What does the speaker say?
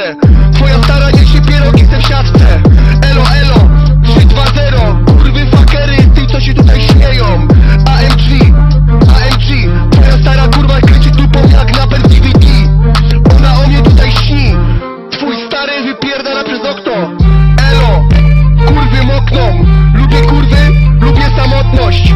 siatce Twoja stara niech się pierogi chce w siatce. Elo, elo, 3-2-0 Kurwy fuckery ty co się tutaj śmieją? AMG, AMG Twoja stara kurwa kryczy dupą jak na DVD Ona o mnie tutaj śni. Twój stary wypierdala przez okno. Elo, kurwy mokną. Lubię kurwy, lubię samotność.